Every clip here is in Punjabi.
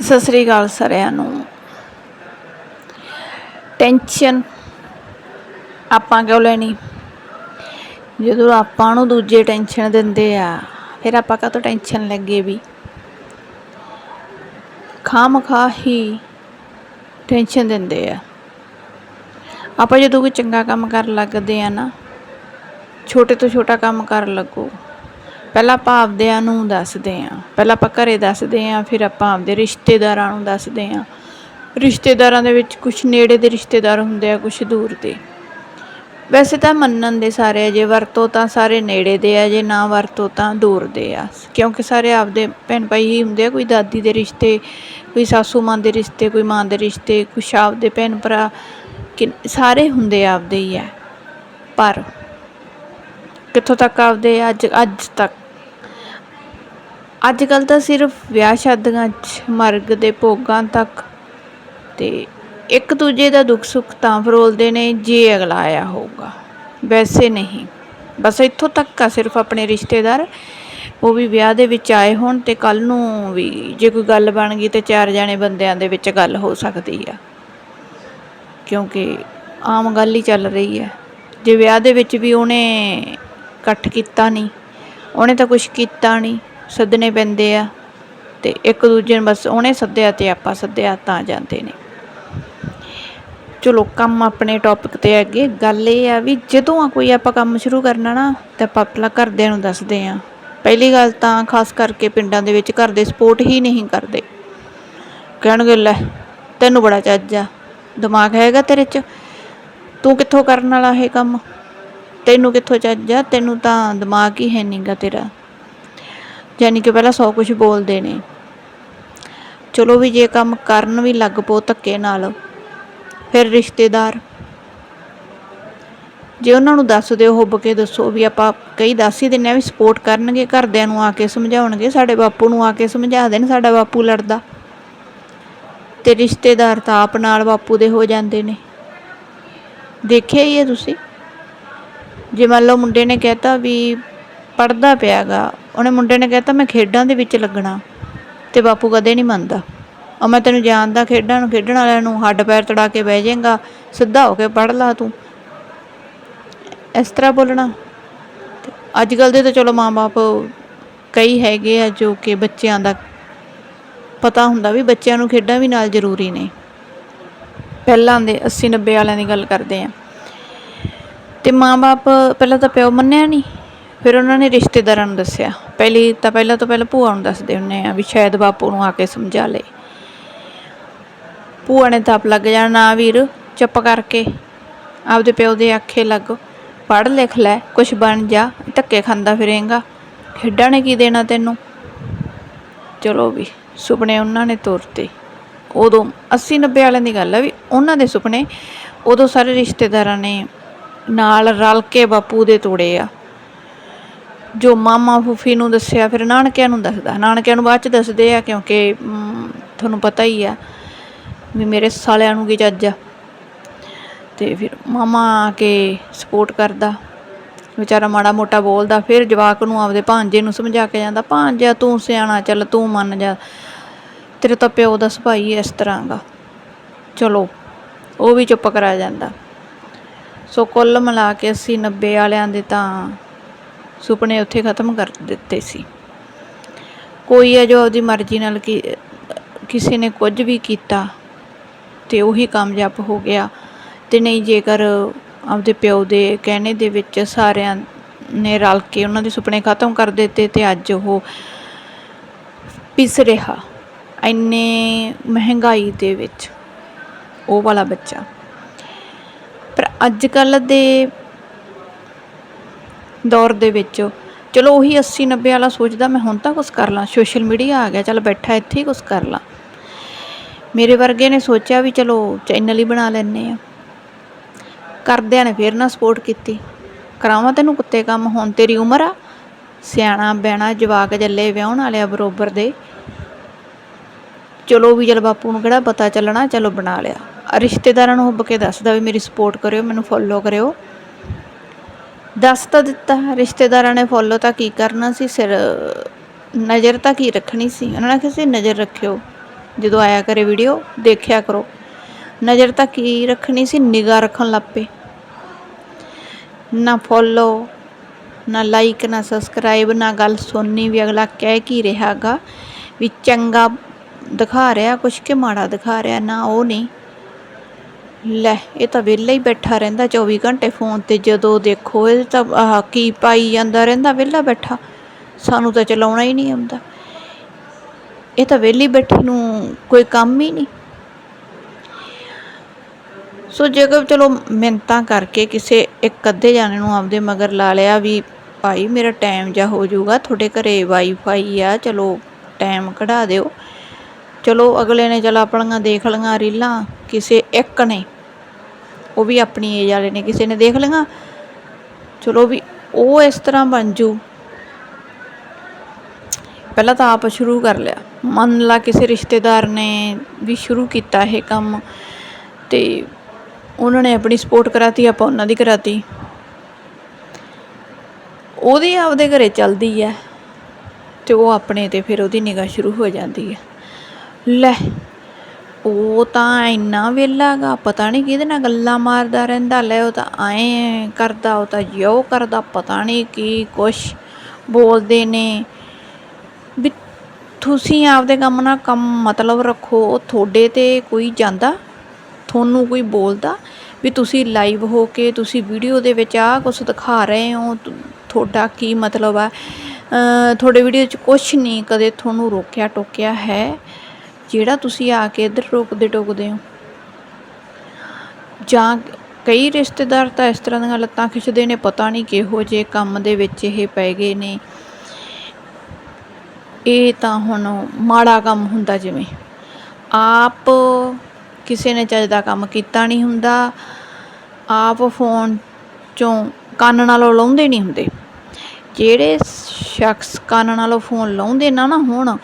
ਸਤਿ ਸ੍ਰੀ ਅਕਾਲ ਸਾਰਿਆਂ ਨੂੰ। ਟੈਨਸ਼ਨ ਆਪਾਂ ਕਿਉਂ ਲੈਣੀ? ਜਦੋਂ ਆਪਾਂ ਨੂੰ ਦੂਜੇ ਟੈਨਸ਼ਨ ਦਿੰਦੇ ਆ, ਫਿਰ ਆਪਾਂ ਕਾਹਤੋਂ ਟੈਨਸ਼ਨ ਲੱਗੇ ਵੀ? ਖਾਮ ਖਾ ਹੀ ਟੈਨਸ਼ਨ ਦਿੰਦੇ ਆ। ਆਪਾਂ ਜਦੋਂ ਕੋਈ ਚੰਗਾ ਕੰਮ ਕਰਨ ਲੱਗਦੇ ਆ ਨਾ, ਛੋਟੇ ਤੋਂ ਛੋਟਾ ਕੰਮ ਕਰਨ ਲੱਗੋ। ਪਹਿਲਾਂ ਆਪਾਂ ਆਪਦਿਆਂ ਨੂੰ ਦੱਸਦੇ ਹਾਂ। ਪਹਿਲਾਂ ਆਪਾਂ ਘਰੇ ਦੱਸਦੇ ਹਾਂ, ਫਿਰ ਆਪਾਂ ਆਪਦੇ ਰਿਸ਼ਤੇਦਾਰਾਂ ਨੂੰ ਦੱਸਦੇ ਹਾਂ। ਰਿਸ਼ਤੇਦਾਰਾਂ ਦੇ ਵਿੱਚ ਕੁਝ ਨੇੜੇ ਦੇ ਰਿਸ਼ਤੇਦਾਰ ਹੁੰਦੇ ਆ ਕੁਝ ਦੂਰ ਦੇ। ਵੈਸੇ ਤਾਂ ਮੰਨਣ ਦੇ ਸਾਰੇ ਜੇ ਵਰਤੋ ਤਾਂ ਸਾਰੇ ਨੇੜੇ ਦੇ ਆ, ਜੇ ਨਾ ਵਰਤੋ ਤਾਂ ਦੂਰ ਦੇ ਆ। ਕਿਉਂਕਿ ਸਾਰੇ ਆਪਦੇ ਭੈਣ ਭਾਈ ਹੀ ਹੁੰਦੇ ਆ, ਕੋਈ ਦਾਦੀ ਦੇ ਰਿਸ਼ਤੇ, ਕੋਈ ਸਾਸੂ ਮਾਂ ਦੇ ਰਿਸ਼ਤੇ, ਕੋਈ ਮਾਂ ਦੇ ਰਿਸ਼ਤੇ, ਕੁਛ ਆਪਦੇ ਭੈਣ ਭਰਾ, ਕਿ ਸਾਰੇ ਹੁੰਦੇ ਆਪਦੇ ਹੀ ਆ। ਪਰ ਕਿੱਥੋਂ ਤੱਕ ਆਪਦੇ ਅੱਜ ਅੱਜ ਤੱਕ। ਅੱਜ ਕੱਲ ਤਾਂ ਸਿਰਫ ਵਿਆਹ ਸ਼ਾਦੀਆਂ 'ਚ ਮਰਗ ਦੇ ਭੋਗਾਂ ਤੱਕ ਤੇ ਇੱਕ ਦੂਜੇ ਦਾ ਦੁੱਖ ਸੁੱਖ ਤਾਂ ਫਰੋਲਦੇ ਨੇ ਜੇ ਅਗਲਾ ਆਇਆ ਹੋਊਗਾ। ਵੈਸੇ ਨਹੀਂ। ਬਸ ਇੱਥੋਂ ਤੱਕ ਆ ਸਿਰਫ ਆਪਣੇ ਰਿਸ਼ਤੇਦਾਰ। ਉਹ ਵੀ ਵਿਆਹ ਦੇ ਵਿੱਚ ਆਏ ਹੋਣ ਤੇ ਕੱਲ ਨੂੰ ਵੀ ਜੇ ਕੋਈ ਗੱਲ ਬਣ ਗਈ ਤੇ ਚਾਰ ਜਾਣੇ ਬੰਦਿਆਂ ਦੇ ਵਿੱਚ ਗੱਲ ਹੋ ਸਕਦੀ ਆ। ਕਿਉਂਕਿ ਆਮ ਗੱਲ ਹੀ ਚੱਲ ਰਹੀ ਹੈ ਜੇ ਵਿਆਹ ਦੇ ਵਿੱਚ ਵੀ ਉਹਨੇ ਇਕੱਠ ਕੀਤਾ ਨਹੀਂ, ਉਹਨੇ ਤਾਂ ਕੁਝ ਕੀਤਾ ਨਹੀਂ। ਸੱਦਣੇ ਪੈਂਦੇ ਆ ਤੇ ਇੱਕ ਦੂਜੇ ਨੂੰ ਬਸ ਉਹਨੇ ਸੱਦਿਆ ਤੇ ਆਪਾਂ ਸੱਦਿਆ ਤਾਂ ਜਾਂਦੇ ਨੇ। ਚਲੋ ਕੰਮ ਆਪਣੇ ਟੌਪਿਕ ਤੇ ਅੱਗੇ ਗੱਲ ਇਹ ਆ ਵੀ ਜਦੋਂ ਆ ਕੋਈ ਆਪਾਂ ਕੰਮ ਸ਼ੁਰੂ ਕਰਨਾ ਨਾ, ਤਾਂ ਆਪਾਂ ਪਹਿਲਾਂ ਘਰਦਿਆਂ ਨੂੰ ਦੱਸਦੇ ਆ। ਪਹਿਲੀ ਗੱਲ ਤਾਂ ਖਾਸ ਕਰਕੇ ਪਿੰਡਾਂ ਦੇ ਵਿੱਚ ਘਰ ਦੇ ਸਪੋਰਟ ਹੀ ਨਹੀਂ ਕਰਦੇ। ਕਹਿਣਗੇ, ਲੈ, ਤੈਨੂੰ ਬੜਾ ਚੱਜ ਆ। ਦਿਮਾਗ ਹੈਗਾ ਤੇਰੇ 'ਚ। ਤੂੰ ਕਿੱਥੋਂ ਕਰਨ ਵਾਲਾ ਇਹ ਕੰਮ? ਤੈਨੂੰ ਕਿੱਥੋਂ ਚੱਜ ਆ? ਤੈਨੂੰ ਤਾਂ ਦਿਮਾਗ ਹੀ ਹੈ ਨਹੀਂਗਾ ਤੇਰਾ। ਯਾਨੀ ਕਿ ਪਹਿਲਾਂ ਸੌ ਕੁਝ ਬੋਲਦੇ ਨੇ। ਚਲੋ ਵੀ ਜੇ ਕੰਮ ਕਰਨ ਵੀ ਲੱਗ ਪੋ ਧੱਕੇ ਨਾਲ, ਫਿਰ ਰਿਸ਼ਤੇਦਾਰ। ਜੇ ਉਹਨਾਂ ਨੂੰ ਦੱਸ ਦਿਓ, ਹੁੱਬ ਕੇ ਦੱਸੋ ਵੀ ਆਪਾਂ ਕਈ ਦੱਸ ਹੀ ਦਿੰਨੇ ਆ ਵੀ ਸਪੋਰਟ ਕਰਨਗੇ, ਘਰਦਿਆਂ ਨੂੰ ਆ ਕੇ ਸਮਝਾਉਣਗੇ, ਸਾਡੇ ਬਾਪੂ ਨੂੰ ਆ ਕੇ ਸਮਝਾ ਦੇਣ, ਸਾਡਾ ਬਾਪੂ ਲੜਦਾ। ਤੇ ਰਿਸ਼ਤੇਦਾਰ ਤਾਂ ਆਪ ਨਾਲ ਬਾਪੂ ਦੇ ਹੋ ਜਾਂਦੇ ਨੇ। ਦੇਖਿਆ ਹੀ ਹੈ ਤੁਸੀਂ। ਜੇ ਮੰਨ ਲਓ ਮੁੰਡੇ ਨੇ ਕਹਿਤਾ ਵੀ ਪੜਦਾ ਪਿਆਗਾ। ਉਹਨੇ ਮੁੰਡੇ ਨੇ ਕਹਿਤਾ, ਮੈਂ ਖੇਡਾਂ ਦੇ ਵਿੱਚ ਲੱਗਣਾ ਤੇ ਬਾਪੂ ਕਦੇ ਨਹੀਂ ਮੰਨਦਾ। ਆ ਮੈਂ ਤੈਨੂੰ ਜਾਣਦਾ ਖੇਡਾਂ ਨੂੰ, ਖੇਡਣ ਵਾਲਿਆਂ ਨੂੰ, ਹੱਡ ਪੈਰ ਤੜਾ ਕੇ ਬਹਿ ਜਾਏਗਾ, ਸਿੱਧਾ ਹੋ ਕੇ ਪੜ ਲਾ ਤੂੰ। ਇਸ ਤਰ੍ਹਾਂ ਬੋਲਣਾ। ਅੱਜ ਕੱਲ ਦੇ ਤਾਂ ਚਲੋ ਮਾਂ-ਬਾਪ ਕਈ ਹੈਗੇ ਆ ਜੋ ਕਿ ਬੱਚਿਆਂ ਦਾ ਪਤਾ ਹੁੰਦਾ ਵੀ ਬੱਚਿਆਂ ਨੂੰ ਖੇਡਾਂ ਵੀ ਨਾਲ ਜ਼ਰੂਰੀ ਨੇ। ਪਹਿਲਾਂ ਦੇ 80 90 ਵਾਲਿਆਂ ਦੀ ਗੱਲ ਕਰਦੇ ਆ। ਤੇ ਮਾਂ-ਬਾਪ ਪਹਿਲਾਂ ਤਾਂ ਪਿਓ ਮੰਨਿਆ ਨਹੀਂ ਫਿਰ ਉਹਨਾਂ ਨੇ ਰਿਸ਼ਤੇਦਾਰਾਂ ਨੂੰ ਦੱਸਿਆ, ਪਹਿਲੀ ਤਾਂ ਪਹਿਲਾਂ ਤੋਂ ਪਹਿਲਾਂ ਭੂਆ ਨੂੰ ਦੱਸਦੇ ਹੁੰਨੇ ਆ ਵੀ ਸ਼ਾਇਦ ਬਾਪੂ ਨੂੰ ਆ ਕੇ ਸਮਝਾ ਲੇ। ਭੂਆ ਨੇ ਤਾਂ ਆਪ ਲੱਗ ਜਾਣਾ, ਨਾ ਵੀਰ, ਚੁੱਪ ਕਰਕੇ। ਆਪਦੇ ਪਿਓ ਦੇ ਆਖੇ ਲੱਗ, ਪੜ੍ਹ ਲਿਖ ਲੈ, ਕੁਛ ਬਣ ਜਾ, ਧੱਕੇ ਖਾਂਦਾ ਫਿਰੇਂਗਾ। ਖੇਡਾਂ ਨੇ ਕੀ ਦੇਣਾ ਤੈਨੂੰ? ਚਲੋ ਵੀ, ਸੁਪਨੇ ਉਹਨਾਂ ਨੇ ਤੋਰਤੇ। ਉਦੋਂ 80 90 ਵਾਲਿਆਂ ਦੀ ਗੱਲ ਹੈ ਵੀ ਉਹਨਾਂ ਦੇ ਸੁਪਨੇ ਉਦੋਂ ਸਾਰੇ ਰਿਸ਼ਤੇਦਾਰਾਂ ਨੇ ਨਾਲ ਰਲ ਕੇ ਬਾਪੂ ਦੇ ਤੋੜੇ ਆ। ਜੋ ਮਾਮਾ ਫੁੱਫੀ ਨੂੰ ਦੱਸਿਆ, ਫਿਰ ਨਾਨਕਿਆਂ ਨੂੰ ਦੱਸਦਾ। ਨਾਨਕਿਆਂ ਨੂੰ ਬਾਅਦ ਚ ਦੱਸਦੇ ਆ, ਕਿਉਂਕਿ ਤੁਹਾਨੂੰ ਪਤਾ ਹੀ ਆ ਵੀ ਮੇਰੇ ਸਾਲਿਆਂ ਨੂੰ ਕੀ ਚੱਜ ਆ। ਤੇ ਫਿਰ ਮਾਮਾ ਆ ਕੇ ਸਪੋਰਟ ਕਰਦਾ। ਵਿਚਾਰਾ ਮਾੜਾ ਮੋਟਾ ਬੋਲਦਾ, ਫਿਰ ਜਵਾਕ ਨੂੰ ਆਪਦੇ ਭਾਂਜੇ ਨੂੰ ਸਮਝਾ ਕੇ ਜਾਂਦਾ ਭਾਂਜਾ ਤੂੰ ਸਿਆਣਾ, ਚੱਲ ਤੂੰ ਮੰਨ ਜਾ। ਤੇਰੇ ਤਾਂ ਪਿਓ ਦਾ ਸੁਭਾਅ ਇਸ ਤਰ੍ਹਾਂ ਦਾ ਚਲੋ, ਉਹ ਵੀ ਚੁੱਪ ਕਰਾ ਜਾਂਦਾ। ਸੋ ਕੁੱਲ ਮਿਲਾ ਕੇ 80 90 ਵਾਲਿਆਂ ਦੇ ਤਾਂ ਸੁਪਨੇ ਉੱਥੇ ਖਤਮ ਕਰ ਦਿੱਤੇ ਸੀ। ਕੋਈ ਹੈ ਜੋ ਆਪਦੀ ਮਰਜ਼ੀ ਨਾਲ ਕਿ, ਕਿਸੇ ਨੇ ਕੁਝ ਵੀ ਕੀਤਾ ਤੇ ਉਹੀ ਕਾਮਯਾਬ ਹੋ ਗਿਆ। ਤੇ ਨਹੀਂ ਜੇਕਰ ਆਪਦੇ ਪਿਓ ਦੇ ਕਹਿਣੇ ਦੇ ਵਿੱਚ ਸਾਰਿਆਂ ਨੇ ਰਲ ਕੇ ਉਹਨਾਂ ਦੇ ਸੁਪਨੇ ਖਤਮ ਕਰ ਦਿੱਤੇ ਤੇ ਅੱਜ ਉਹ ਪਿਸ ਰਿਹਾ, ਇੰਨੇ ਮਹਿੰਗਾਈ ਦੇ ਵਿੱਚ ਉਹ ਵਾਲਾ ਬੱਚਾ। ਪਰ ਅੱਜ ਕੱਲ ਦੇ ਦੌਰ ਦੇ ਵਿੱਚ। ਚਲੋ ਉਹੀ 80 90 ਵਾਲਾ ਸੋਚਦਾ, ਮੈਂ ਹੁਣ ਤਾਂ ਕੁਝ ਕਰ ਲਾਂ। ਸੋਸ਼ਲ ਮੀਡੀਆ ਆ ਗਿਆ, ਚਲ ਬੈਠਾ ਇੱਥੇ ਹੀ ਕੁਝ ਕਰ ਲਾਂ। ਮੇਰੇ ਵਰਗੇ ਨੇ ਸੋਚਿਆ ਵੀ ਚਲੋ ਚੈਨਲ ਹੀ ਬਣਾ ਲੈਨੇ ਆ ਕਰਦਿਆਂ ਨੇ ਫੇਰ ਨਾ ਸਪੋਰਟ ਕੀਤੀ। ਕਰਾਵਾਂ ਤੈਨੂੰ ਕੁੱਤੇ ਕੰਮ? ਹੁਣ ਤੇਰੀ ਉਮਰ ਆ। ਸਿਆਣਾ ਬੈਣਾ ਜਵਾਕ ਜੱਲੇ ਵਿਆਹਣ ਆ ਬਰੋਬਰ ਦੇ। ਚਲੋ ਵੀ ਚਲ ਬਾਪੂ ਨੂੰ ਕਿਹੜਾ ਪਤਾ ਚੱਲਣਾ, ਚਲੋ ਬਣਾ ਲਿਆ। ਰਿਸ਼ਤੇਦਾਰਾਂ ਨੂੰ ਹੁੱਬ ਕੇ ਦੱਸਦਾ ਵੀ ਮੇਰੀ ਸਪੋਰਟ ਕਰਿਓ, ਮੈਨੂੰ ਫੋਲੋ ਕਰਿਓ। ਦੱਸ ਤਾਂ ਦਿੱਤਾ, ਰਿਸ਼ਤੇਦਾਰਾਂ ਨੇ ਫੋਲੋ ਤਾਂ ਕੀ ਕਰਨਾ ਸੀ, ਸਿਰ, ਨਜ਼ਰ ਤਾਂ ਕੀ ਰੱਖਣੀ ਸੀ? ਉਹਨਾਂ ਨੇ ਕਿਹਾ ਸੀ, ਨਜ਼ਰ ਰੱਖਿਓ, ਜਦੋਂ ਆਇਆ ਕਰੇ ਵੀਡੀਓ ਦੇਖਿਆ ਕਰੋ। ਨਜ਼ਰ ਤਾਂ ਕੀ ਰੱਖਣੀ ਸੀ, ਨਿਗਾਹ ਰੱਖਣ ਲੱਗ ਪਏ। ਨਾ ਫੋਲੋ ਨਾ ਲਾਈਕ ਨਾ ਸਬਸਕ੍ਰਾਈਬ ਨਾ ਗੱਲ ਸੁਣਨੀ ਵੀ ਅਗਲਾ ਕਹਿ ਕੀ ਰਿਹਾਗਾ ਵੀ ਚੰਗਾ ਦਿਖਾ ਰਿਹਾ, ਕੁਛ ਕਿ ਮਾੜਾ ਦਿਖਾ ਰਿਹਾ, ਨਾ ਉਹ ਨਹੀਂ। ਲੈ, ਇਹ ਤਾਂ ਵਿਹਲਾ ਹੀ ਬੈਠਾ ਰਹਿੰਦਾ 24 ਘੰਟੇ ਫੋਨ ਤੇ, ਜਦੋਂ ਦੇਖੋ ਇਹ ਤਾਂ, ਆਹ ਕੀ ਪਾਈ ਜਾਂਦਾ ਰਹਿੰਦਾ ਵਿਹਲਾ ਬੈਠਾ। ਸਾਨੂੰ ਤਾਂ ਚਲਾਉਣਾ ਹੀ ਨਹੀਂ ਆਉਂਦਾ। ਇਹ ਤਾਂ ਵਿਹਲੀ ਬੈਠੀ ਨੂੰ ਕੋਈ ਕੰਮ ਹੀ ਨਹੀਂ। ਸੋ ਜੇਕਰ ਚਲੋ ਮਿੰਤਾਂ ਕਰਕੇ ਕਿਸੇ ਇੱਕ ਅੱਧੇ ਜਾਣੇ ਨੂੰ ਆਪਦੇ ਮਗਰ ਲਾ ਲਿਆ ਵੀ, ਭਾਈ ਮੇਰਾ ਟਾਈਮ ਜਾ ਹੋ ਜਾਊਗਾ, ਤੁਹਾਡੇ ਘਰੇ ਵਾਈਫਾਈ ਆ, ਚਲੋ ਟਾਈਮ ਕਢਾ ਦਿਓ। ਚਲੋ ਅਗਲੇ ਨੇ ਚਲ ਆਪਣੀਆਂ ਦੇਖ ਲਈਆਂ ਰੀਲਾਂ ਕਿਸੇ ਇੱਕ ਨੇ, ਉਹ ਵੀ ਆਪਣੀ ਏਜ ਵਾਲੇ ਨੇ ਕਿਸੇ ਨੇ ਦੇਖ ਲਈਆਂ। ਚਲੋ ਵੀ ਉਹ ਇਸ ਤਰ੍ਹਾਂ ਬਣ ਜੂ। ਪਹਿਲਾਂ ਤਾਂ ਆਪ ਸ਼ੁਰੂ ਕਰ ਲਿਆ। ਮੰਨ ਲਾ ਕਿਸੇ ਰਿਸ਼ਤੇਦਾਰ ਨੇ ਵੀ ਸ਼ੁਰੂ ਕੀਤਾ ਇਹ ਕੰਮ ਤੇ ਉਹਨਾਂ ਨੇ ਆਪਣੀ ਸਪੋਰਟ ਕਰਾਤੀ, ਆਪਾਂ ਉਹਨਾਂ ਦੀ ਕਰਾਤੀ। ਉਹਦੀ ਆਪਦੇ ਘਰੇ ਚੱਲਦੀ ਹੈ ਤੇ ਉਹ ਆਪਣੇ ਤੇ ਫਿਰ ਉਹਦੀ ਨਿਗਾਹ ਸ਼ੁਰੂ ਹੋ ਜਾਂਦੀ ਹੈ। ਲੈ ਉਹ ਤਾਂ ਇੰਨਾ ਵਿਹਲਾ ਗਾ ਪਤਾ ਨਹੀਂ ਕਿਹਦੇ ਨਾਲ ਗੱਲਾਂ ਮਾਰਦਾ ਰਹਿੰਦਾ, ਲੈ ਉਹ ਤਾਂ ਐਂ ਕਰਦਾ, ਉਹ ਤਾਂ ਜੋ ਕਰਦਾ, ਪਤਾ ਨਹੀਂ ਕੀ ਕੁਛ ਬੋਲਦੇ ਨੇ। ਵੀ ਤੁਸੀਂ ਆਪਦੇ ਕੰਮ ਨਾਲ ਕੰਮ ਮਤਲਬ ਰੱਖੋ, ਉਹ ਤੁਹਾਡੇ ਤੇ ਕੋਈ ਜਾਂਦਾ, ਤੁਹਾਨੂੰ ਕੋਈ ਬੋਲਦਾ, ਵੀ ਤੁਸੀਂ ਲਾਈਵ ਹੋ ਕੇ ਤੁਸੀਂ ਵੀਡੀਓ ਦੇ ਵਿੱਚ ਆ ਕੁਝ ਦਿਖਾ ਰਹੇ ਹੋ ਤੁਹਾਡਾ ਕੀ ਮਤਲਬ ਆ? ਤੁਹਾਡੇ ਵੀਡੀਓ 'ਚ ਕੁਝ ਨਹੀਂ ਕਦੇ ਤੁਹਾਨੂੰ ਰੋਕਿਆ ਟੋਕਿਆ ਹੈ। ਜਿਹੜਾ ਤੁਸੀਂ ਆ ਕੇ ਇੱਧਰ ਰੋਕਦੇ ਟੋਕਦੇ ਹੋ? ਜਾਂ ਕਈ ਰਿਸ਼ਤੇਦਾਰ ਤਾਂ ਇਸ ਤਰ੍ਹਾਂ ਦੀਆਂ ਲੱਤਾਂ ਖਿੱਚਦੇ ਨੇ, ਪਤਾ ਨਹੀਂ ਕਿਹੋ ਜਿਹੇ ਕੰਮ ਦੇ ਵਿੱਚ ਇਹ ਪੈ ਗਏ ਨੇ। ਇਹ ਤਾਂ ਹੁਣ ਮਾੜਾ ਕੰਮ ਹੁੰਦਾ ਜਿਵੇਂ। ਆਪ ਕਿਸੇ ਨੇ ਚੱਜ ਦਾ ਕੰਮ ਕੀਤਾ ਨਹੀਂ ਹੁੰਦਾ। ਆਪ ਫੋਨ ਚੋਂ ਕੰਨ ਨਾਲੋਂ ਲਾਉਂਦੇ ਨਹੀਂ ਹੁੰਦੇ। ਜਿਹੜੇ ਸ਼ਖਸ ਕੰਨ ਨਾਲੋਂ ਫੋਨ ਲਾਉਂਦੇ ਨਾ ਨਾ ਹੁਣ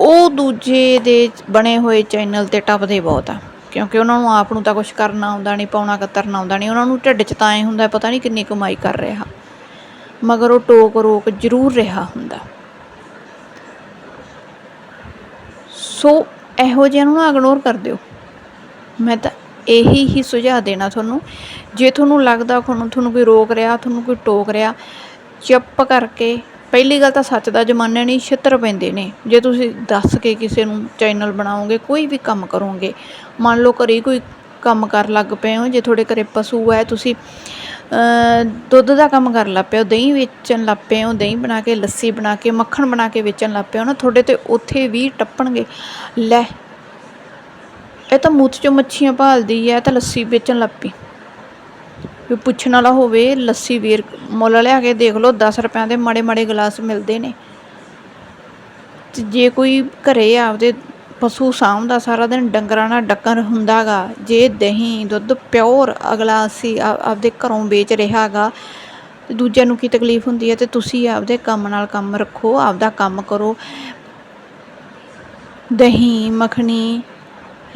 ਉਹ ਦੂਜੇ ਦੇ ਬਣੇ ਹੋਏ ਚੈਨਲ ਤੇ ਟੱਪਦੇ ਬਹੁਤ ਆ। ਕਿਉਂਕਿ ਉਹਨਾਂ ਨੂੰ ਆਪ ਨੂੰ ਤਾਂ ਕੁਝ ਕਰਨਾ ਆਉਂਦਾ ਨਹੀਂ, ਪਾਉਣਾ ਕਤਰਨਾ ਆਉਂਦਾ ਨਹੀਂ। ਉਹਨਾਂ ਨੂੰ ਢਿੱਡ 'ਚ ਤਾਂ ਐ ਹੁੰਦਾ, ਪਤਾ ਨਹੀਂ ਕਿੰਨੀ ਕਮਾਈ ਕਰ ਰਿਹਾ। ਮਗਰ ਉਹ ਟੋਕ ਰੋਕ ਜ਼ਰੂਰ ਰਿਹਾ ਹੁੰਦਾ। ਸੋ ਇਹੋ ਜਿਹਿਆਂ ਨੂੰ ਇਗਨੋਰ ਕਰ ਦਿਓ। ਮੈਂ ਤਾਂ ਇਹੀ ਹੀ ਸੁਝਾਅ ਦੇਣਾ ਤੁਹਾਨੂੰ। ਜੇ ਤੁਹਾਨੂੰ ਲੱਗਦਾ ਤੁਹਾਨੂੰ ਤੁਹਾਨੂੰ ਕੋਈ ਰੋਕ ਰਿਹਾ, ਤੁਹਾਨੂੰ ਕੋਈ ਟੋਕ ਰਿਹਾ, ਚੁੱਪ ਕਰਕੇ ਪਹਿਲੀ ਗੱਲ ਤਾਂ ਸੱਚ ਦਾ ਜ਼ਮਾਨਾ ਨਹੀਂ, ਛਿੱਤਰ ਪੈਂਦੇ ਨੇ। ਜੇ ਤੁਸੀਂ ਦੱਸ ਕੇ ਕਿਸੇ ਨੂੰ ਚੈਨਲ ਬਣਾਓਗੇ, ਕੋਈ ਵੀ ਕੰਮ ਕਰੋਗੇ, ਮੰਨ ਲਓ ਘਰੇ ਕੋਈ ਕੰਮ ਕਰਨ ਲੱਗ ਪਏ ਹੋ, ਜੇ ਤੁਹਾਡੇ ਘਰੇ ਪਸ਼ੂ ਹੈ, ਤੁਸੀਂ ਦੁੱਧ ਦਾ ਕੰਮ ਕਰ ਲੱਗ ਪਏ ਹੋ, ਦਹੀਂ ਵੇਚਣ ਲੱਗ ਪਏ ਹੋ, ਦਹੀਂ ਬਣਾ ਕੇ, ਲੱਸੀ ਬਣਾ ਕੇ, ਮੱਖਣ ਬਣਾ ਕੇ ਵੇਚਣ ਲੱਗ ਪਏ ਹੋ ਨਾ, ਤੁਹਾਡੇ ਤੇ ਉੱਥੇ ਵੀ ਟੱਪਣਗੇ। ਲੈ, ਇਹ ਤਾਂ ਮੂਤ ਚੋਂ ਮੱਛੀਆਂ ਭਾਲਦੀ ਹੈ ਤਾਂ ਲੱਸੀ ਵੇਚਣ ਲੱਗ ਪਈ। ਵੀ ਪੁੱਛਣ ਵਾਲਾ ਹੋਵੇ, ਲੱਸੀ ਵੀਰ ਮੁੱਲ ਲਿਆ ਕੇ ਦੇਖ ਲਓ 10 ਰੁਪਿਆਂ ਦੇ ਮਾੜੇ ਮਾੜੇ ਗਲਾਸ ਮਿਲਦੇ ਨੇ। ਤੇ ਜੇ ਕੋਈ ਘਰੇ ਆਪਦੇ ਪਸ਼ੂ ਸਾਂਭਦਾ, ਸਾਰਾ ਦਿਨ ਡੰਗਰਾਂ ਨਾਲ ਡੱਕਰ ਹੁੰਦਾਗਾ ਜੇ ਦਹੀਂ, ਦੁੱਧ ਪਿਓਰ ਅਗਲਾ ਅਸੀਂ ਆ- ਆਪਦੇ ਘਰੋਂ ਵੇਚ ਰਿਹਾਗਾ ਤੇ ਦੂਜਿਆਂ ਨੂੰ ਕੀ ਤਕਲੀਫ ਹੁੰਦੀ ਹੈ? ਤੇ ਤੁਸੀਂ ਆਪਦੇ ਕੰਮ ਨਾਲ ਕੰਮ ਰੱਖੋ, ਆਪਦਾ ਕੰਮ ਕਰੋ। ਦਹੀਂ, ਮੱਖਣੀ,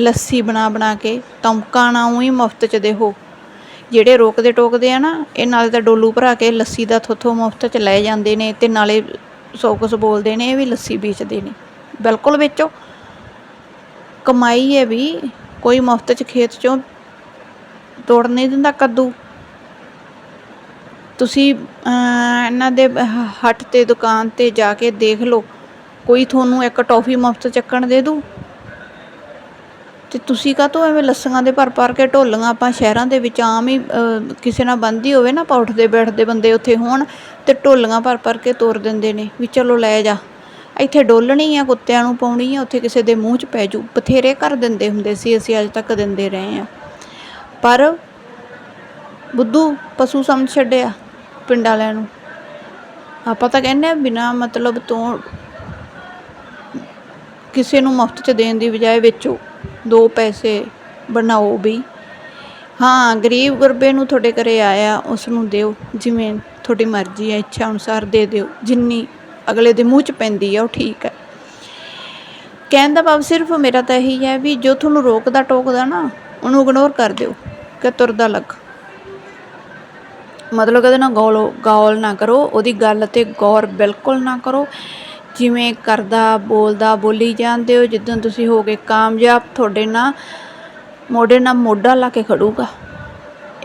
ਲੱਸੀ ਬਣਾ ਬਣਾ ਕੇ ਤਮਕਾ ਨਾ ਉਹੀ ਮੁਫਤ ਚ ਦੇਹੋ। ਜਿਹੜੇ ਰੋਕਦੇ ਟੋਕਦੇ ਆ ਨਾ ਇਹ ਨਾਲੇ ਤਾਂ ਡੋਲੂ ਭਰਾ ਕੇ ਲੱਸੀ ਦਾ ਥੋਥੋ ਮੁਫਤ ਚ ਲੈ ਜਾਂਦੇ ਨੇ ਤੇ ਨਾਲੇ ਸੌ ਕੁਛ ਬੋਲਦੇ ਨੇ ਇਹ ਵੀ ਲੱਸੀ ਵੇਚਦੇ ਨੇ। ਬਿਲਕੁਲ ਵੇਚੋ। ਕਮਾਈ ਹੈ ਵੀ ਕੋਈ ਮੁਫਤ ਚ ਖੇਤ ਚੋਂ ਤੋੜ ਨਹੀਂ ਦਿੰਦਾ ਕੱਦੂ। ਤੁਸੀਂ ਅਹ, ਇਹਨਾਂ ਦੇ ਹ- ਹੱਟ ਤੇ ਦੁਕਾਨ ਤੇ ਜਾ ਕੇ ਦੇਖ ਲਓ ਕੋਈ ਤੁਹਾਨੂੰ ਇੱਕ ਟੌਫੀ ਮੁਫਤ ਚੱਕਣ ਦੇ ਦੂ ਅਤੇ ਤੁਸੀਂ ਕਾਹਤੋਂ ਐਵੇਂ ਲੱਸੀਆਂ ਦੇ ਭਰ ਭਰ ਕੇ ਢੋਲੀਆਂ? ਆਪਾਂ ਸ਼ਹਿਰਾਂ ਦੇ ਵਿੱਚ ਆਮ ਹੀ ਕਿਸੇ ਨਾਲ ਬੰਦੀ ਹੋਵੇ ਨਾ, ਆਪਾਂ ਉੱਠਦੇ ਬੈਠਦੇ ਬੰਦੇ ਉੱਥੇ ਹੋਣ ਅਤੇ ਢੋਲੀਆਂ ਭਰ ਭਰ ਕੇ ਤੋਰ ਦਿੰਦੇ ਨੇ ਵੀ ਚਲੋ ਲੈ ਜਾ। ਇੱਥੇ ਡੋਲਣੀ ਆ, ਕੁੱਤਿਆਂ ਨੂੰ ਪਾਉਣੀ ਆ, ਉੱਥੇ ਕਿਸੇ ਦੇ ਮੂੰਹ 'ਚ ਪੈ ਜੂ। ਬਥੇਰੇ ਕਰ ਦਿੰਦੇ ਹੁੰਦੇ ਸੀ, ਅਸੀਂ ਅੱਜ ਤੱਕ ਦਿੰਦੇ ਰਹੇ ਆ। ਪਰ ਬੁੱਧੂ ਪਸ਼ੂ ਸਮਝ ਛੱਡਿਆ ਪਿੰਡ ਵਾਲਿਆਂ ਨੂੰ। ਆਪਾਂ ਤਾਂ ਕਹਿੰਦੇ ਆ ਬਿਨਾ ਮਤਲਬ ਤੋਂ ਕਿਸੇ ਨੂੰ ਮੁਫਤ 'ਚ ਦੇਣ ਦੀ ਬਜਾਏ ਵੇਚੋ। ਦੋ ਪੈਸੇ ਬਣਾਓ ਵੀ। ਹਾਂ, ਗਰੀਬ ਗੁਰਬੇ ਨੂੰ ਤੁਹਾਡੇ ਘਰੇ ਆਇਆ ਉਸ ਨੂੰ ਦਿਓ। ਜਿਵੇਂ ਤੁਹਾਡੀ ਮਰਜ਼ੀ ਹੈ, ਇੱਛਾ ਅਨੁਸਾਰ ਦੇ ਦਿਓ। ਜਿੰਨੀ ਅਗਲੇ ਦੇ ਮੂੰਹ 'ਚ ਪੈਂਦੀ ਆ, ਉਹ ਠੀਕ ਹੈ। ਕਹਿਣ ਦਾ ਭਾਵ ਸਿਰਫ ਮੇਰਾ ਤਾਂ ਇਹੀ ਹੈ ਵੀ ਜੋ ਤੁਹਾਨੂੰ ਰੋਕਦਾ, ਟੋਕਦਾ ਨਾ, ਉਹਨੂੰ ਇਗਨੋਰ ਕਰ ਦਿਓ, ਕਿ ਤੁਰਦਾ ਲੱਗ। ਮਤਲਬ ਕਦੇ ਨਾ ਗੌਲ ਗੌਲ ਨਾ ਕਰੋ, ਉਹਦੀ ਗੱਲ ਤੇ ਗੌਰ ਬਿਲਕੁਲ ਨਾ ਕਰੋ। ਜਿਵੇਂ ਕਰਦਾ, ਬੋਲਦਾ, ਬੋਲੀ ਜਾਂਦੇ ਹੋ ਜਿੱਦਣ ਤੁਸੀਂ ਹੋ ਗਏ ਕਾਮਯਾਬ, ਤੁਹਾਡੇ ਨਾਲ, ਮੋਢੇ ਨਾਲ ਮੋਢਾ ਲਾ ਕੇ ਖੜੂਗਾ।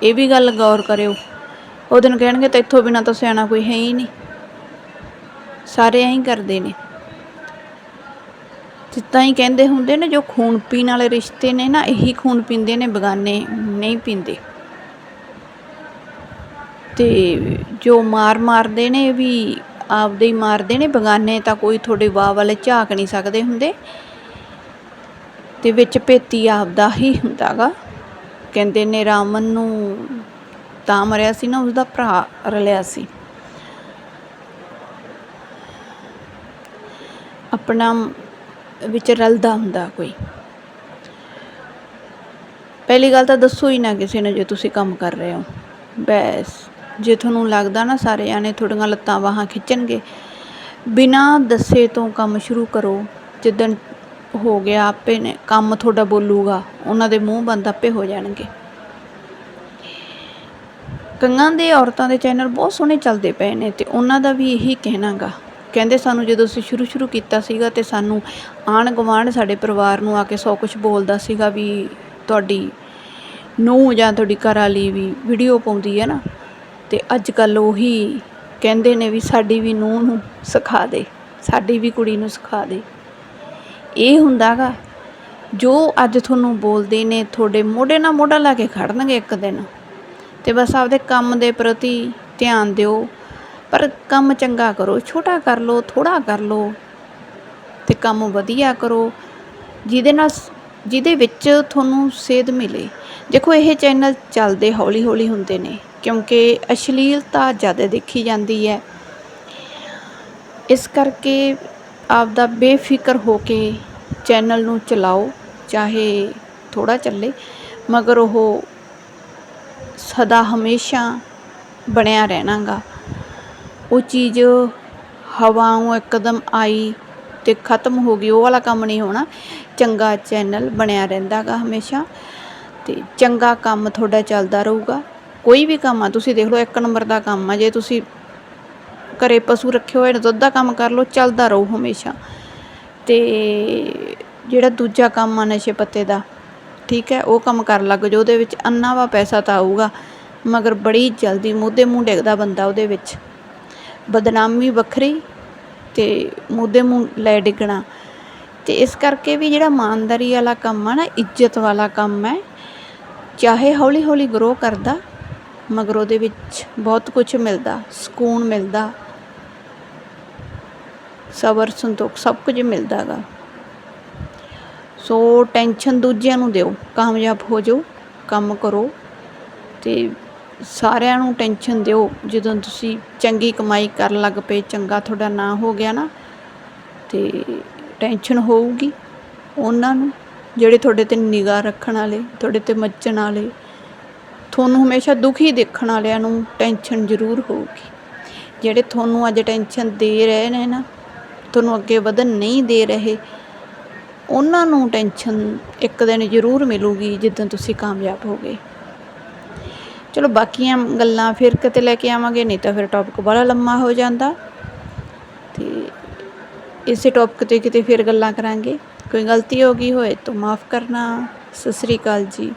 ਇਹ ਵੀ ਗੱਲ ਗੌਰ ਕਰਿਓ। ਉਹ ਦਿਨ ਕਹਿਣਗੇ ਤੇਥੋਂ ਬਿਨਾ ਤਾਂ ਸਿਆਣਾ ਕੋਈ ਹੈ ਹੀ ਨਹੀਂ। ਸਾਰੇ ਐਂ ਕਰਦੇ ਨੇ। ਜਿੱਦਾਂ ਹੀ ਕਹਿੰਦੇ ਹੁੰਦੇ ਨੇ, ਜੋ ਖੂਨ ਪੀਣ ਵਾਲੇ ਰਿਸ਼ਤੇ ਨੇ ਨਾ, ਇਹੀ ਖੂਨ ਪੀਂਦੇ ਨੇ, ਬਗਾਨੇ ਨਹੀਂ ਪੀਂਦੇ। ਤੇ ਜੋ ਮਾਰ ਮਾਰਦੇ ਨੇ ਵੀ ਆਪਦੇ ਹੀ ਮਾਰਦੇ ਨੇ ਬਗਾਨੇ, ਤਾਂ ਕੋਈ ਤੁਹਾਡੇ ਵਾਹ ਵਾਲੇ ਝਾਕ ਨਹੀਂ ਸਕਦੇ ਹੁੰਦੇ। ਤੇ ਵਿੱਚ ਭੇਤੀ ਆਪਦਾ ਹੀ ਹੁੰਦਾਗਾ। ਕਹਿੰਦੇ ਨੇ ਰਾਮਨ ਨੂੰ ਤਾਂ ਮਰਿਆ ਸੀ ਨਾ, ਉਸਦਾ ਭਰਾ ਰਲਿਆ ਸੀ। ਆਪਣਾ ਵਿੱਚ ਰਲਦਾ ਹੁੰਦਾ ਕੋਈ। ਪਹਿਲੀ ਗੱਲ ਤਾਂ ਦੱਸੋ ਹੀ ਨਾ ਕਿਸੇ ਨੂੰ ਜੇ ਤੁਸੀਂ ਕੰਮ ਕਰ ਰਹੇ ਹੋ। ਬਸ। ਜੇ ਤੁਹਾਨੂੰ ਲੱਗਦਾ ਨਾ ਸਾਰੇ ਜਾਣੇ ਤੁਹਾਡੀਆਂ ਲੱਤਾਂ ਬਾਹਾਂ ਖਿੱਚਣਗੇ, ਬਿਨਾਂ ਦੱਸੇ ਤੋਂ ਕੰਮ ਸ਼ੁਰੂ ਕਰੋ। ਜਿੱਦਣ ਹੋ ਗਿਆ ਆਪੇ ਨੇ ਕੰਮ ਤੁਹਾਡਾ ਬੋਲੂਗਾ, ਉਹਨਾਂ ਦੇ ਮੂੰਹ ਬੰਦ ਆਪੇ ਹੋ ਜਾਣਗੇ। ਕਈਆਂ ਦੇ ਔਰਤਾਂ ਦੇ ਚੈਨਲ ਬਹੁਤ ਸੋਹਣੇ ਚੱਲਦੇ ਪਏ ਨੇ ਤੇ ਉਹਨਾਂ ਦਾ ਵੀ ਇਹੀ ਕਹਿਣਾਗਾ। ਕਹਿੰਦੇ ਸਾਨੂੰ ਜਦੋਂ ਅਸੀਂ ਸ਼ੁਰੂ ਸ਼ੁਰੂ ਕੀਤਾ ਸੀਗਾ ਤੇ ਸਾਨੂੰ ਆਣ ਗੁਆਂਢ ਸਾਡੇ ਪਰਿਵਾਰ ਨੂੰ ਆ ਕੇ ਸੌ ਕੁਝ ਬੋਲਦਾ ਸੀਗਾ ਵੀ ਤੁਹਾਡੀ ਨੂੰਹ ਜਾਂ ਤੁਹਾਡੀ ਘਰ ਵਾਲੀ ਵੀ ਵੀਡੀਓ ਪਾਉਂਦੀ ਹੈ ਨਾ। ਅਤੇ ਅੱਜ ਕੱਲ੍ਹ ਉਹੀ ਕਹਿੰਦੇ ਨੇ ਵੀ ਸਾਡੀ ਵੀ ਨੂੰਹ ਨੂੰ ਸਿਖਾ ਦੇ, ਸਾਡੀ ਵੀ ਕੁੜੀ ਨੂੰ ਸਿਖਾ ਦੇ। ਇਹ ਹੁੰਦਾ ਗਾ ਜੋ ਅੱਜ ਤੁਹਾਨੂੰ ਬੋਲਦੇ ਨੇ ਤੁਹਾਡੇ ਮੋਢੇ ਨਾਲ ਮੋਢਾ ਲਾ ਕੇ ਖੜਨਗੇ ਇੱਕ ਦਿਨ ਅਤੇ ਬਸ ਆਪਦੇ ਕੰਮ ਦੇ ਪ੍ਰਤੀ ਧਿਆਨ ਦਿਓ, ਪਰ ਕੰਮ ਚੰਗਾ ਕਰੋ, ਛੋਟਾ ਕਰ ਲਓ, ਥੋੜ੍ਹਾ ਕਰ ਲਓ ਅਤੇ ਕੰਮ ਵਧੀਆ ਕਰੋ, ਜਿਹਦੇ ਨਾਲ ਜਿਹਦੇ ਵਿੱਚ ਤੁਹਾਨੂੰ ਸੇਧ ਮਿਲੇ। ਦੇਖੋ ਇਹ ਚੈਨਲ ਚੱਲਦੇ ਹੌਲੀ ਹੌਲੀ ਹੁੰਦੇ ਨੇ। ਕਿਉਂਕਿ ਅਸ਼ਲੀਲਤਾ ਜ਼ਿਆਦਾ ਦੇਖੀ ਜਾਂਦੀ ਹੈ। ਇਸ ਕਰਕੇ ਆਪਦਾ ਬੇਫਿਕਰ ਹੋ ਕੇ ਚੈਨਲ ਨੂੰ ਚਲਾਓ, ਚਾਹੇ ਥੋੜਾ ਚੱਲੇ, ਮਗਰ ਉਹ ਸਦਾ ਹਮੇਸ਼ਾ ਬਣਿਆ ਰਹਿਣਾਗਾ। ਉਹ ਚੀਜ਼ ਹਵਾਓਂ ਇੱਕਦਮ ਆਈ ਤੇ ਖਤਮ ਹੋ ਗਈ, ਉਹ ਵਾਲਾ ਕੰਮ ਨਹੀਂ ਹੋਣਾ। ਚੰਗਾ ਚੈਨਲ ਬਣਿਆ ਰਹਿੰਦਾਗਾ ਹਮੇਸ਼ਾ ਤੇ ਚੰਗਾ ਕੰਮ ਤੁਹਾਡਾ ਚੱਲਦਾ ਰਹੂਗਾ। ਕੋਈ ਵੀ ਕੰਮ ਆ, ਤੁਸੀਂ ਦੇਖ ਲਓ ਇੱਕ ਨੰਬਰ ਦਾ ਕੰਮ ਆ, ਜੇ ਤੁਸੀਂ ਘਰੇ ਪਸ਼ੂ ਰੱਖੇ ਹੋਏ ਨੇ, ਦੁੱਧ ਦਾ ਕੰਮ ਕਰ ਲਓ, ਚੱਲਦਾ ਰਹੋ ਹਮੇਸ਼ਾ। ਤੇ ਜਿਹੜਾ ਦੂਜਾ ਕੰਮ ਆ ਨਸ਼ੇ ਪੱਤੇ ਦਾ, ਠੀਕ ਹੈ, ਉਹ ਕੰਮ ਕਰਨ ਲੱਗ ਜੋ ਉਹਦੇ ਵਿੱਚ ਅੰਨਾ ਵਾ ਪੈਸਾ ਤਾਂ ਆਊਗਾ, ਮਗਰ ਬੜੀ ਜਲਦੀ ਮੂਧੇ ਮੂੰਹ ਡਿੱਗਦਾ ਬੰਦਾ ਉਹਦੇ ਵਿੱਚ। ਬਦਨਾਮੀ ਵੱਖਰੀ ਤੇ ਮੂਧੇ ਮੂੰਹ ਲੈ ਡਿੱਗਣਾ। ਤੇ ਇਸ ਕਰਕੇ ਵੀ ਜਿਹੜਾ ਇਮਾਨਦਾਰੀ ਵਾਲਾ ਕੰਮ ਆ ਨਾ, ਇੱਜ਼ਤ ਵਾਲਾ ਕੰਮ ਹੈ, ਚਾਹੇ ਹੌਲੀ ਹੌਲੀ ਗਰੋ ਕਰਦਾ ਮਗਰ ਉਹਦੇ ਵਿੱਚ ਬਹੁਤ ਕੁਝ ਮਿਲਦਾ, ਸਕੂਨ ਮਿਲਦਾ, ਸਬਰ, ਸੰਤੋਖ, ਸਭ ਕੁਝ ਮਿਲਦਾਗਾ ਸੋ ਟੈਨਸ਼ਨ ਦੂਜਿਆਂ ਨੂੰ ਦਿਓ, ਕਾਮਯਾਬ ਹੋ ਜਾਓ, ਕੰਮ ਕਰੋ ਤੇ ਸਾਰਿਆਂ ਨੂੰ ਟੈਨਸ਼ਨ ਦਿਓ। ਜਦੋਂ ਤੁਸੀਂ ਚੰਗੀ ਕਮਾਈ ਕਰਨ ਲੱਗ ਪਏ, ਚੰਗਾ ਤੁਹਾਡਾ ਨਾਂ ਹੋ ਗਿਆ ਨਾ, ਤੇ ਟੈਨਸ਼ਨ ਹੋਊਗੀ ਉਹਨਾਂ ਨੂੰ, ਜਿਹੜੇ ਤੁਹਾਡੇ ਤੇ ਨਿਗਾਹ ਰੱਖਣ ਵਾਲੇ, ਤੁਹਾਡੇ ਤੇ ਮੱਚਣ ਵਾਲੇ ਤੁਹਾਨੂੰ ਹਮੇਸ਼ਾ ਦੁਖੀ ਦੇਖਣ ਵਾਲਿਆਂ ਨੂੰ ਟੈਨਸ਼ਨ ਜ਼ਰੂਰ ਹੋਊਗੀ। ਜਿਹੜੇ ਤੁਹਾਨੂੰ ਅੱਜ ਟੈਨਸ਼ਨ ਦੇ ਰਹੇ ਨੇ ਨਾ, ਤੁਹਾਨੂੰ ਅੱਗੇ ਵਧਣ ਨਹੀਂ ਦੇ ਰਹੇ, ਉਹਨਾਂ ਨੂੰ ਟੈਨਸ਼ਨ ਇੱਕ ਦਿਨ ਜ਼ਰੂਰ ਮਿਲੂਗੀ ਜਿੱਦਾਂ ਤੁਸੀਂ ਕਾਮਯਾਬ ਹੋਗੇ। ਚਲੋ ਬਾਕੀਆਂ ਗੱਲਾਂ ਫਿਰ ਕਿਤੇ ਲੈ ਕੇ ਆਵਾਂਗੇ, ਨਹੀਂ ਤਾਂ ਫਿਰ ਟੌਪਿਕ ਬੜਾ ਲੰਮਾ ਹੋ ਜਾਂਦਾ। ਤੇ ਇਸੇ ਟੌਪਿਕ ਤੇ ਕਿਤੇ ਫਿਰ ਗੱਲਾਂ ਕਰਾਂਗੇ। ਕੋਈ ਗਲਤੀ ਹੋ ਗਈ ਹੋਏ ਤਾਂ ਮਾਫ ਕਰਨਾ। ਸਤਿ ਸ੍ਰੀ ਅਕਾਲ ਜੀ।